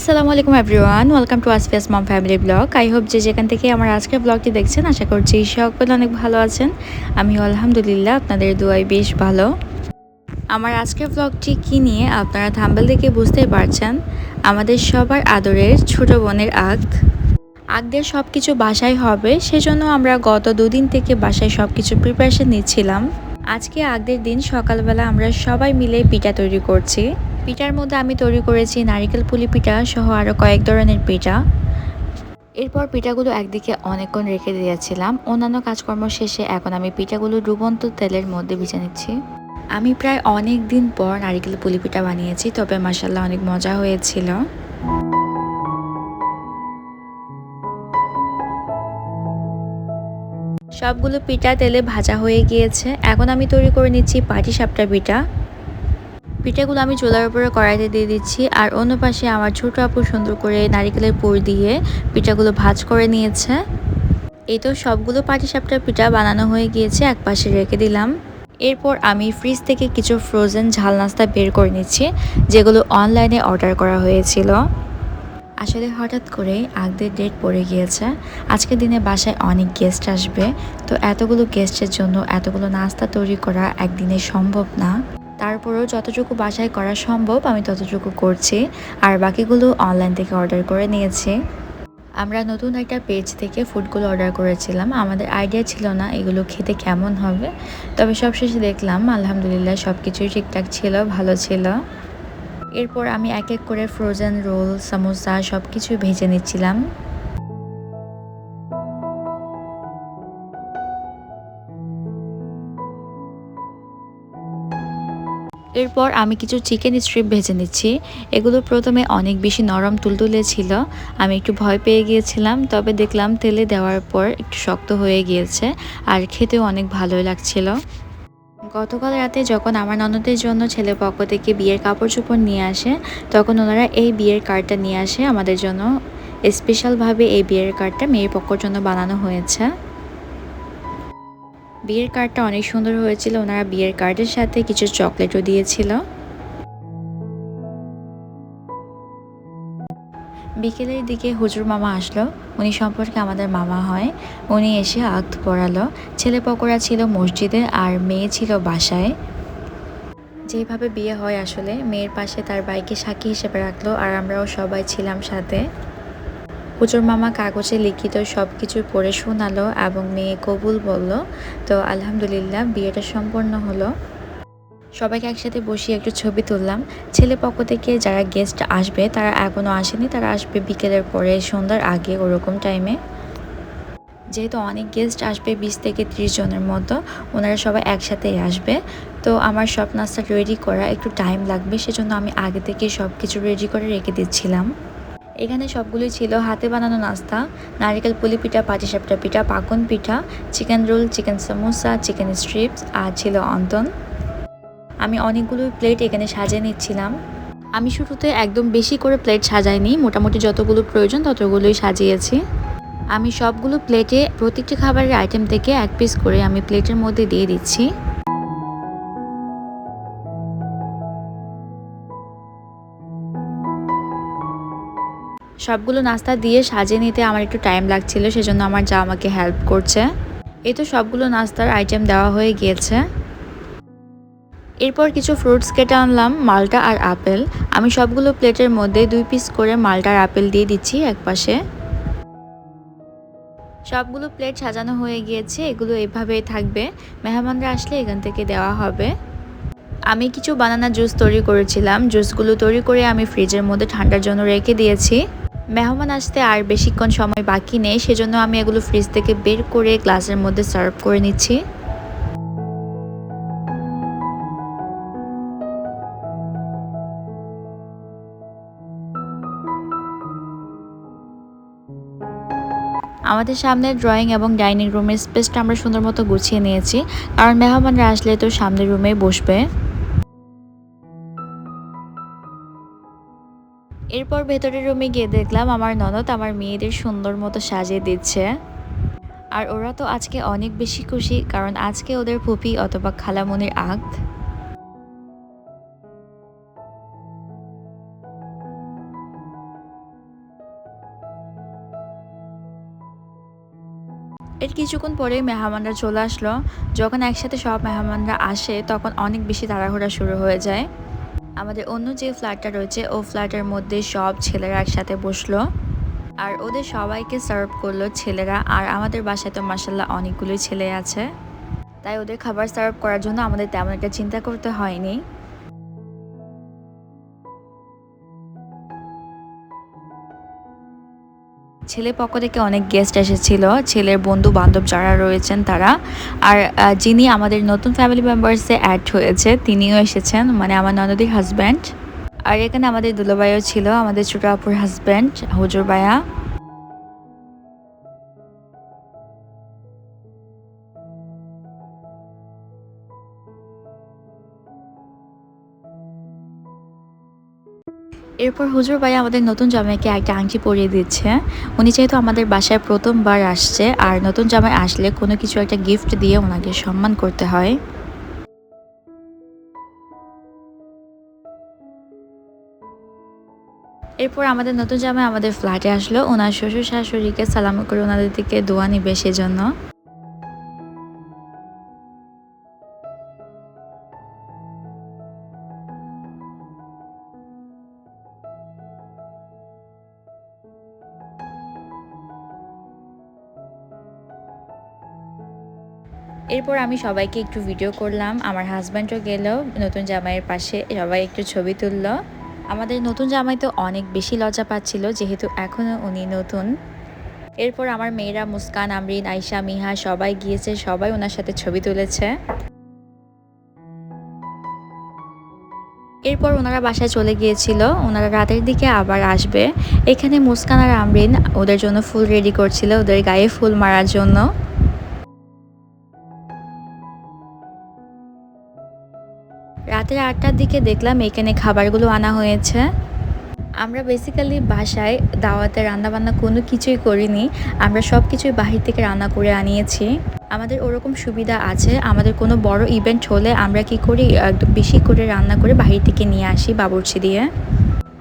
আসসালামু আলাইকুম everyone welcome to Asfia's mom family blog I hope যে যেখান থেকে আমার আজকের ব্লগটি দেখছেন, আশা করছি সকলে অনেক ভালো আছেন। আমি আলহামদুলিল্লাহ, আপনাদের দুয়াই বেশ ভালো। আমার আজকের ব্লগটি কি নিয়ে আপনারা থাম্বেল দেখে বুঝতেই পারছেন? আমাদের সবার আদরের ছোট বোনের আগ। আগদের সব কিছু বাসায় হবে, সেজন্য আমরা গত দুদিন থেকে বাসায় সব কিছু প্রিপারেশন নিচ্ছিলাম। আজকে আগদের দিন সকালবেলা আমরা সবাই মিলে পিঠা তৈরি করছি। পিঠার মধ্যে আমি তৈরি করেছি নারিকেল পুলি পিঠা সহ আরও কয়েক ধরনের পিঠা। এরপর পিঠাগুলো একদিকে অনেকক্ষণ রেখে দিয়েছিলাম। অন্যান্য কাজকর্ম শেষে এখন আমি পিঠাগুলো ডুবন্ত তেলের মধ্যে ভিজে নিচ্ছি। আমি প্রায় অনেক দিন পর নারিকেল পুলি পিঠা বানিয়েছি, তবে মাসাল্লাহ অনেক মজা হয়েছিল। সবগুলো পিঠা তেলে ভাজা হয়ে গিয়েছে। এখন আমি তৈরি করে নিচ্ছি পাটি সাপটা পিঠা। পিঠাগুলো আমি চুলার উপরে কড়াইতে দিয়ে দিচ্ছি, আর অন্য পাশে আমার ছোট আপু সুন্দর করে নারিকেলের পুর দিয়ে পিঠাগুলো ভাজ করে নিয়েছে। এই তো সবগুলো পাটিসাপটা পিঠা বানানো হয়ে গিয়েছে, এক পাশে রেখে দিলাম। এরপর আমি ফ্রিজ থেকে কিছু ফ্রোজেন ঝাল নাস্তা বের করে নিচ্ছি, যেগুলো অনলাইনে অর্ডার করা হয়েছিল। আসলে হঠাৎ করে আগদের ডেট পড়ে গিয়েছে। আজকের দিনে বাসায় অনেক গেস্ট আসবে, তো এতগুলো গেস্টের জন্য এতগুলো নাস্তা তৈরি করা একদিনে সম্ভব না। তারপরেও যতটুকু বাসায় করা সম্ভব আমি ততটুকু করছি, আর বাকিগুলো অনলাইন থেকে অর্ডার করে নিয়েছি। আমরা নতুন একটা পেজ থেকে ফুডগুলো অর্ডার করেছিলাম। আমাদের আইডিয়া ছিল না এগুলো খেতে কেমন হবে। তবে সবশেষে দেখলাম, আলহামদুলিল্লাহ সব কিছুই ঠিকঠাক ছিল, ভালো ছিল। এরপর আমি এক এক করে ফ্রোজেন রোল সামোসা সব কিছুই ভেজে নিচ্ছিলাম। এরপর আমি কিছু চিকেন স্ট্রিপ ভেজে নিচ্ছি। এগুলো প্রথমে অনেক বেশি নরম তুলতুলে ছিল। আমি একটু ভয় পেয়ে গিয়েছিলাম, তবে দেখলাম তেলে দেওয়ার পর একটু শক্ত হয়ে গিয়েছে আর খেতেও অনেক ভালোই লাগছিল। গতকাল রাতে যখন আমার ননদের জন্য ছেলে পক্ষ থেকে বিয়ের কাপড় চোপড় নিয়ে আসে, তখন ওনারা এই বিয়ের কার্ডটা নিয়ে আসে। আমাদের জন্য স্পেশালভাবে এই বিয়ের কার্ডটা মেয়ের পক্ষর জন্য বানানো হয়েছে। বিয়ের কার্ডটা অনেক সুন্দর হয়েছিল। ওনারা বিয়ের কার্ডের সাথে কিছু চকলেটও দিয়েছিল। বিকেলের দিকে হুজুর মামা আসলো। উনি সম্পর্কে আমাদের মামা হয়। উনি এসে আক্ত পড়ালো। ছেলে পকোড়া ছিল মসজিদে আর মেয়ে ছিল বাসায়। যেভাবে বিয়ে হয় আসলে, মেয়ের পাশে তার বাইকে সাক্ষী হিসেবে রাখল আর আমরাও সবাই ছিলাম সাথে। হুজুর মামা কাগজে লিখিত সব কিছু পড়ে শোনালো এবং মেয়ে কবুল বলল, তো আলহামদুলিল্লাহ, বিয়েটা সম্পন্ন হলো। সবাইকে একসাথে বসিয়ে একটু ছবি তুললাম। ছেলে পক্ষ থেকে যারা গেস্ট আসবে, তারা এখনও আসেনি, তারা আসবে বিকেলের পরে, সন্ধ্যার আগে ওরকম টাইমে যেহেতু অনেক গেস্ট আসবে, বিশ থেকে ত্রিশ জনের মতো, ওনারা সবাই একসাথেই আসবে। তো আমার সব নাস্তা রেডি করা, একটু টাইম লাগবে, সেজন্য আমি আগে থেকে সব কিছু রেডি করে রেখে দিচ্ছিলাম। এখানে সবগুলোই ছিল হাতে বানানো নাস্তা, নারিকেল পুলি পিঠা পাটিসাপটা পিঠা, পাকন পিঠা, chicken roll, chicken samosa, chicken strips, আর ছিল অন্তন। আমি অনেকগুলো প্লেট এখানে সাজিয়ে নিচ্ছিলাম। আমি শুরুতে একদম বেশি করে প্লেট সাজাইনি, মোটামুটি যতগুলো প্রয়োজন ততগুলোই সাজিয়েছি। আমি সবগুলো প্লেটে প্রত্যেকটি খাবারের আইটেম থেকে এক পিস করে আমি প্লেটের মধ্যে দিয়ে দিচ্ছি। সবগুলো নাস্তা দিয়ে সাজিয়ে নিতে আমার একটু টাইম লাগছিল, সেজন্য আমার যা আমাকে হেল্প করছে। এই তো সবগুলো নাস্তার আইটেম দেওয়া হয়ে গিয়েছে। এরপর কিছু ফ্রুটস কেটে আনলাম, মালটা আর আপেল। আমি সবগুলো প্লেটের মধ্যে দুই পিস করে মালটা আর আপেল দিয়ে দিচ্ছি এক পাশে সবগুলো প্লেট সাজানো হয়ে গিয়েছে, এগুলো এভাবেই থাকবে। মেহমানরা আসলে এখান থেকে দেওয়া হবে। আমি কিছু বানানা জুস তৈরি করেছিলাম। জুসগুলো তৈরি করে আমি ফ্রিজের মধ্যে ঠান্ডার জন্য রেখে দিয়েছি। মেহমান আসতে আর বেশিক্ষণ সময় বাকি নেই, সেজন্য আমি এগুলো ফ্রিজ থেকে বের করে গ্লাসের মধ্যে সার্ভ করে নিচ্ছি। আমাদের সামনে ড্রয়িং এবং ডাইনিং রুমের স্পেসটা আমরা সুন্দর মতো গুছিয়ে নিয়েছি। কারণ মেহমানরা আসলে তো সামনের রুমেই বসবে। তারপর ভেতরের রুমে গিয়ে দেখলাম আমার ননদ আমার মেয়েদের সুন্দর মতো সাজিয়ে দিচ্ছে। আর ওরা তো আজকে অনেক বেশি খুশি, কারণ আজকে ওদের ফুপি অথবা খালামনির আগ। এর কিছুক্ষণ পরে মেহমানরা চলে আসলো। যখন একসাথে সব মেহমানরা আসে, তখন অনেক বেশি তাড়াহুড়া শুরু হয়ে যায়। আমাদের অন্য যে ফ্ল্যাটটা রয়েছে, ও ফ্ল্যাটের মধ্যে সব ছেলেরা একসাথে বসল। আর ওদের সবাইকে সার্ভ করল ছেলেরা। আর আমাদের বাসায় তো মার্শাল্লাহ অনেকগুলোই ছেলে আছে। তাই ওদের খাবার সার্ভ করার জন্য আমাদের তেমন একটা চিন্তা করতে হয়নি। ছেলে পক্ষ থেকে অনেক গেস্ট এসেছিল। ছেলের বন্ধু বান্ধব যারা রয়েছেন তারা। আর যিনি আমাদের নতুন ফ্যামিলি মেম্বার্সে অ্যাড হয়েছে, তিনিও এসেছেন মানে আমার ননদির হাজব্যান্ড আর এখানে আমাদের দুলোবাইও ছিল, আমাদের ছোট আপুর হাজব্যান্ড হুজুর বায়া এরপর হুজুর ভাই আমাদের নতুন জামাইকে একটা আংটি পরিয়ে দিচ্ছে। উনি যেহেতু আমাদের বাসায় প্রথমবার আসছে, আর নতুন জামাই আসলে কোনো কিছু একটা গিফট দিয়ে ওনাকে সম্মান করতে হয়। এরপর আমাদের নতুন জামাই আমাদের ফ্ল্যাটে আসলো। ওনার শ্বশুর শাশুড়িকে সালাম করে ওনাদের দিকে দোয়া নিবে সেজন্য। এরপর আমি সবাইকে একটু ভিডিও করলাম। আমার হাজব্যান্ডও গেল, নতুন জামাইয়ের পাশে সবাই একটু ছবি তুললো। আমাদের নতুন জামাই তো অনেক বেশি লজ্জা পাচ্ছিল, যেহেতু এখনও উনি নতুন। এরপর আমার মেয়েরা মুস্কান, আমরিন, আয়শা, মিহা সবাই গিয়েছে, সবাই ওনার সাথে ছবি তুলেছে। এরপর ওনারা বাসায় চলে গিয়েছিল, ওনারা রাতের দিকে আবার আসবে। এখানে মুস্কান আর আমরিন ওদের জন্য ফুল রেডি করছিল, ওদের গায়ে ফুল মারার জন্য। রাতের আটটার দিকে দেখলাম এখানে খাবারগুলো আনা হয়েছে। আমরা বেসিক্যালি বাসায় দাওয়াতে রান্নাবান্না কোনো কিছুই করিনি। আমরা সব কিছুই বাহির থেকে রান্না করে আনিয়েছি। আমাদের ওরকম সুবিধা আছে, আমাদের কোনো বড় ইভেন্ট হলে আমরা কি করি বেশি করে রান্না করে বাহির থেকে নিয়ে আসি বাবুর্চি দিয়ে।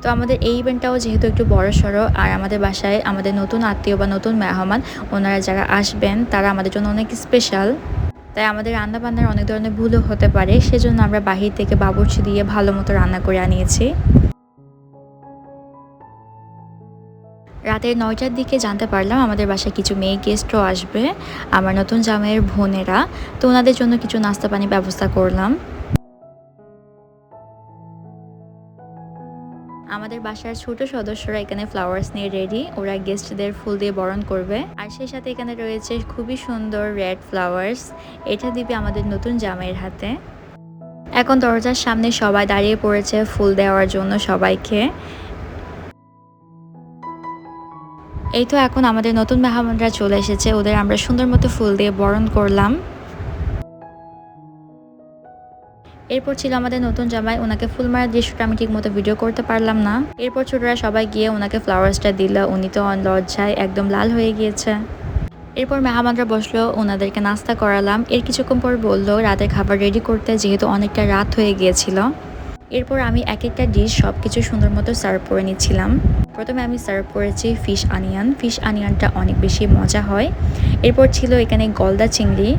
তো আমাদের এই ইভেন্টটাও যেহেতু একটু বড় সড়ো আর আমাদের বাসায় আমাদের নতুন আত্মীয় বা নতুন মেহমান, ওনারা যারা আসবেন, তারা আমাদের জন্য অনেক স্পেশাল তাই আমাদের রান্না বান্নার অনেক ধরনের ভুলও হতে পারে, সেজন্য আমরা বাহির থেকে বাবুর্চি দিয়ে ভালো মতো রান্না করে আনিয়েছি। রাতের নয়টার দিকে জানতে পারলাম আমাদের বাসায় কিছু মেয়ে গেস্টও আসবে, আমার নতুন জামাইয়ের বোনেরা। তো ওনাদের জন্য কিছু নাস্তা পানি ব্যবস্থা করলাম। আমাদের বাসার ছোট সদস্যরা এখানে ফ্লাওয়ার্স নিয়ে রেডি ওরা গেস্টদের ফুল দিয়ে বরণ করবে। আর সেই সাথে এখানে রয়েছে খুবই সুন্দর রেড ফ্লাওয়ার্স এটা দিবে আমাদের নতুন জামাইয়ের হাতে। এখন দরজার সামনে সবাই দাঁড়িয়ে পড়েছে ফুল দেওয়ার জন্য সবাইকে। এই তো এখন আমাদের নতুন মেহমানরা চলে এসেছে, ওদের আমরা সুন্দর মতো ফুল দিয়ে বরণ করলাম। এরপর ছিল আমাদের নতুন জামাই, ওনাকে ফুল মারার দৃশ্যটা আমি ঠিক মতো ভিডিও করতে পারলাম না। এরপর ছোটরা সবাই গিয়ে ওনাকে ফ্লাওয়ার্সটা দিল। উনি তো অন লজ্জায় একদম লাল হয়ে গিয়েছে। এরপর মেহমানরা বসল, ওনাদেরকে নাস্তা করালাম। এর কিছুক্ষণ পর বলল, রাতের খাবার রেডি করতে যেহেতু অনেকটা রাত হয়ে গিয়েছিল। এরপর আমি এক একটা ডিশ সব কিছু সুন্দর মতো সার্ভ করে নিচ্ছিলাম। প্রথমে আমি সার্ভ করেছি ফিশ আনিয়ান ফিশ আনিয়ানটা অনেক বেশি মজা হয়। এরপর ছিল এখানে গলদা চিংড়ি।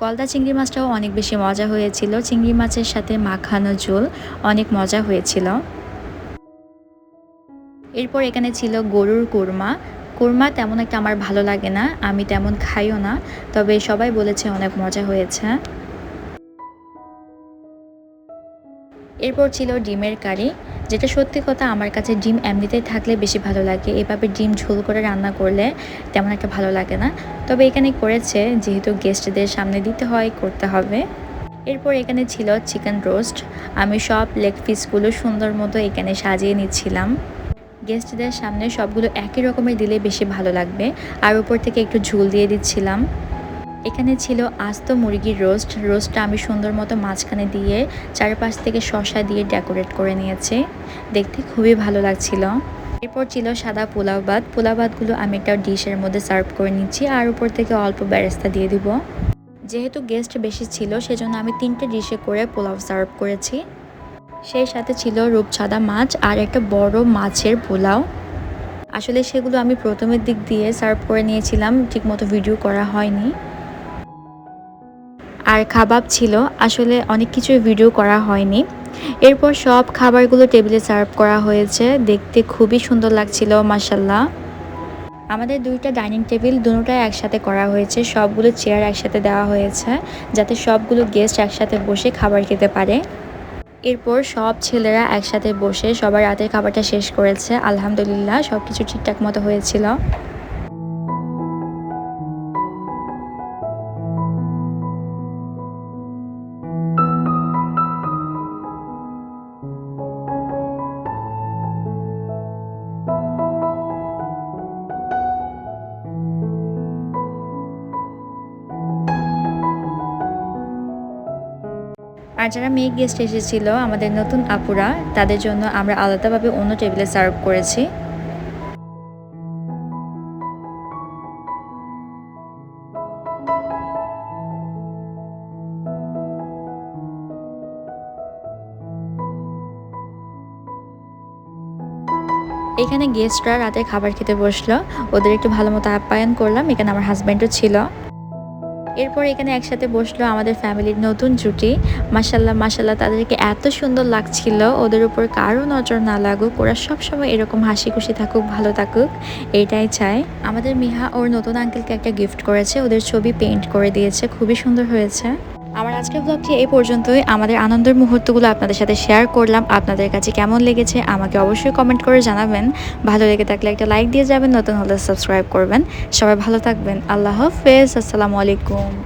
গলদা চিংড়ি মাছটাও অনেক বেশি মজা হয়েছিল। চিংড়ি মাছের সাথে মাখানো ঝোল অনেক মজা হয়েছিল। এরপর এখানে ছিল গরুর কোরমা। কোরমা তেমন একটা আমার ভালো লাগে না, আমি তেমন খাইও না, তবে সবাই বলেছে অনেক মজা হয়েছে। এরপর ছিল ডিমের কারি। যেটা সত্যি কথা আমার কাছে ডিম এমনিতেই থাকলে বেশি ভালো লাগে। এভাবে ডিম ঝোল করে রান্না করলে তেমন একটা ভালো লাগে না। তবে এখানে করেছে, যেহেতু গেস্টদের সামনে দিতে হয়, করতে হবে। এরপর এখানে ছিল চিকেন রোস্ট আমি সব লেগ পিসগুলো সুন্দর মতো এখানে সাজিয়ে নিচ্ছিলাম। গেস্টদের সামনে সবগুলো একই রকমের দিলে বেশি ভালো লাগবে। আর উপর থেকে একটু ঝুল দিয়ে দিচ্ছিলাম। এখানে ছিল আস্ত মুরগির রোস্ট। রোস্টটা আমি সুন্দর মতো মাঝখানে দিয়ে চারপাশ থেকে শশা দিয়ে ডেকোরেট করে নিয়েছি। দেখতে খুবই ভালো লাগছিল। এরপর ছিল সাদা পোলাও ভাত। পোলাও ভাতগুলো আমি একটা ডিশের মধ্যে সার্ভ করে নিচ্ছি আর উপর থেকে অল্প ব্যারেস্তা দিয়ে দিব। যেহেতু গেস্ট বেশি ছিল, সেজন্য আমি তিনটে ডিশে করে পোলাও সার্ভ করেছি। সেই সাথে ছিল রূপছাদা মাছ আর একটা বড় মাছের পোলাও। আসলে সেগুলো আমি প্রথমের দিক দিয়ে সার্ভ করে নিয়েছিলাম, ঠিকমতো ভিডিও করা হয়নি। আর খাবাব ছিল, আসলে অনেক কিছু ভিডিও করা হয়নি। এরপর সব খাবারগুলো টেবিলে সার্ভ করা হয়েছে। দেখতে খুবই সুন্দর লাগছিল মাসাল্লাহ আমাদের দুইটা ডাইনিং টেবিল দুটোটাই একসাথে করা হয়েছে। সবগুলো চেয়ার একসাথে দেওয়া হয়েছে, যাতে সবগুলো গেস্ট একসাথে বসে খাবার খেতে পারে। এরপর সব ছেলেরা একসাথে বসে সবার রাতের খাবারটা শেষ করেছে। আলহামদুলিল্লাহ সব কিছু ঠিকঠাক মতো হয়েছিল। আর যারা মেয়ে গেস্ট এসেছিল, আমাদের নতুন আপুরা, তাদের জন্য আমরা আলাদাভাবে অন্য টেবিলে সার্ভ করেছি। এখানে গেস্টরা রাতে খাবার খেতে বসল। ওদের একটু ভালো মতো আপ্যায়ন করলাম, এখানে আমার হাজব্যান্ডও ছিল। এরপর এখানে একসাথে বসল আমাদের ফ্যামিলির নতুন জুটি। মাসাল্লাহ মাসাল্লাহ তাদেরকে এত সুন্দর লাগছিল। ওদের উপর কারও নজর না লাগুক, ওরা সবসময় এরকম হাসি খুশি থাকুক, ভালো থাকুক, এটাই চায়। আমাদের মিহা ওর নতুন আঙ্কেলকে একটা গিফট করেছে, ওদের ছবি পেন্ট করে দিয়েছে, খুবই সুন্দর হয়েছে। আমার আজকের ব্লগটি এই পর্যন্তই। আমাদের আনন্দের মুহূর্তগুলো আপনাদের সাথে শেয়ার করলাম। আপনাদের কাছে কেমন লেগেছে আমাকে অবশ্যই কমেন্ট করে জানাবেন। ভালো লেগে থাকলে একটা লাইক দিয়ে যাবেন, নতুন হলে সাবস্ক্রাইব করবেন। সবাই ভালো থাকবেন। আল্লাহ হাফেজ। আসসালামু আলাইকুম।